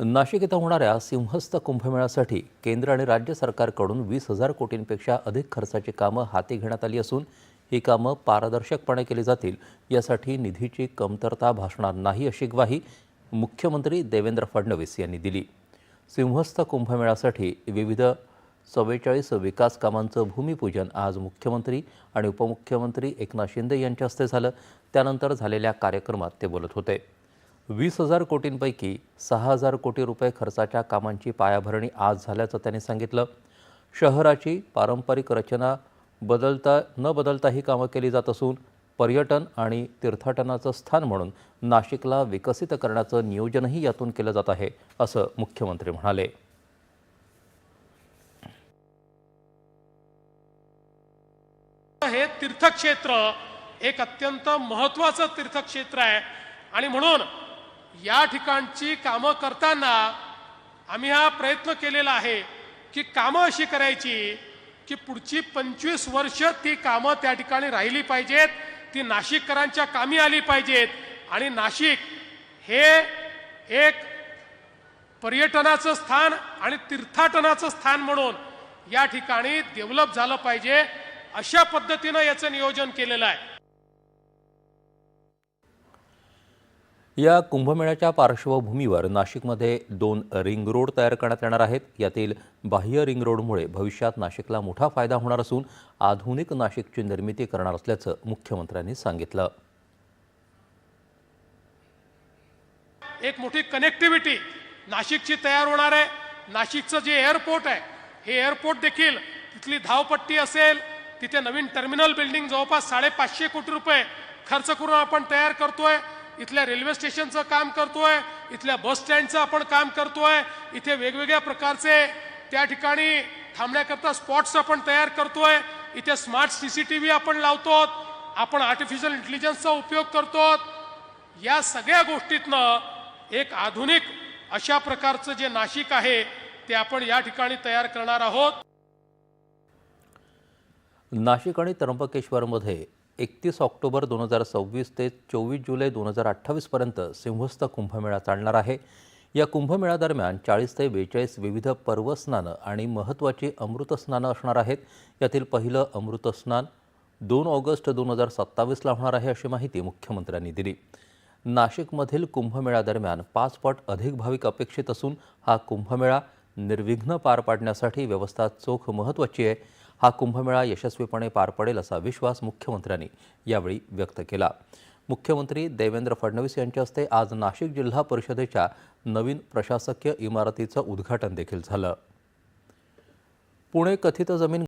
नाशिक इथं होणाऱ्या सिंहस्थ कुंभमेळ्यासाठी केंद्र आणि राज्य सरकारकडून वीस हजार कोटींपेक्षा अधिक खर्चाची कामं हाती घेण्यात आली असून ही कामं पारदर्शकपणे केली जातील यासाठी निधीची कमतरता भासणार नाही अशी ग्वाही मुख्यमंत्री देवेंद्र फडणवीस यांनी दिली. सिंहस्थ कुंभमेळ्यासाठी विविध चव्वेचाळीस विकास कामांचं भूमिपूजन आज मुख्यमंत्री आणि उपमुख्यमंत्री एकनाथ शिंदे यांच्या हस्ते झालं. त्यानंतर झालेल्या कार्यक्रमात ते बोलत होते. वीस हजार कोटींपैकी सहा हजार कोटी रुपये खर्चाच्या कामांची पायाभरणी आज झाल्याचं त्यांनी सांगितलं. शहराची पारंपरिक रचना बदलता न बदलता ही कामं केली जात असून पर्यटन आणि तीर्थाटनाचं स्थान म्हणून नाशिकला विकसित करण्याचं नियोजनही यातून केलं जात आहे असं मुख्यमंत्री म्हणाले. हे तीर्थक्षेत्र एक अत्यंत महत्वाचं तीर्थक्षेत्र आहे आणि म्हणून या ठिकाणची कामं करताना आम्ही हा प्रयत्न केलेला आहे की कामं अशी करायची की पुढची पंचवीस वर्ष ती कामं त्या ठिकाणी राहिली पाहिजेत ती नाशिककरांच्या कामी आली पाहिजेत आणि नाशिक हे एक पर्यटनाचं स्थान आणि तीर्थाटनाचं स्थान म्हणून या ठिकाणी डेव्हलप झालं पाहिजे अशा पद्धतीनं याचं नियोजन केलेलं आहे. या कुंभमेळ्याच्या पार्श्वभूमीवर नाशिकमध्ये दोन रिंग रोड तयार करण्यात येणार आहेत. यातील बाह्य रिंग रोडमुळे भविष्यात नाशिकला मोठा फायदा होणार असून आधुनिक नाशिकची निर्मिती करणार असल्याचं मुख्यमंत्र्यांनी सांगितलं. एक मोठी कनेक्टिव्हिटी नाशिकची तयार होणार आहे. नाशिकचं जे एअरपोर्ट आहे हे एअरपोर्ट देखील तिथली धावपट्टी असेल. तिथे नवीन टर्मिनल बिल्डिंग जवळपास साडेपाचशे कोटी रुपये खर्च करून आपण तयार करतोय. इथल्या रेल्वे स्टेशनचं काम करतोय इथल्या बस स्टँडचं आपण काम करतोय इथे वेगवेगळ्या प्रकारचे त्या ठिकाणी थांबण्याकरता स्पॉट्स आपण तयार करतोय इथे smart C C T V आपण लावतो आपण आर्टिफिशियल इंटेलिजन्सचा उपयोग करतो या सगळ्या गोष्टीतनं एक आधुनिक अशा प्रकारचं जे नाशिक आहे ते आपण या ठिकाणी तयार करणार आहोत. नाशिक आणि त्र्यंबकेश्वरमध्ये एकतीस ऑक्टोबर दोन हजार सव्वीस ते चोवीस जुलै दोन हजार अठ्ठावीसपर्यंत सिंहस्थ कुंभमेळा चालणार आहे. या कुंभमेळ्यादरम्यान चाळीस ते बेचाळीस विविध पर्वस्नानं आणि महत्त्वाची अमृतस्नानं असणार आहेत. यातील पहिलं अमृतस्नान दोन ऑगस्ट दोन हजार सत्तावीसला होणार आहे अशी माहिती मुख्यमंत्र्यांनी दिली. नाशिकमधील कुंभमेळ्यादरम्यान पाच पट अधिक भाविक अपेक्षित असून हा कुंभमेळा निर्विघ्न पार पाडण्यासाठी व्यवस्था चोख महत्त्वाची आहे. हा कुंभमेळा यशस्वीपणे पार पडेल असा विश्वास मुख्यमंत्र्यांनी यावेळी व्यक्त केला. मुख्यमंत्री देवेंद्र फडणवीस यांच्या हस्ते आज नाशिक जिल्हा परिषदेच्या नवीन प्रशासकीय इमारतीचं उद्घाटन देखील झालं. पुणे कथित जमीन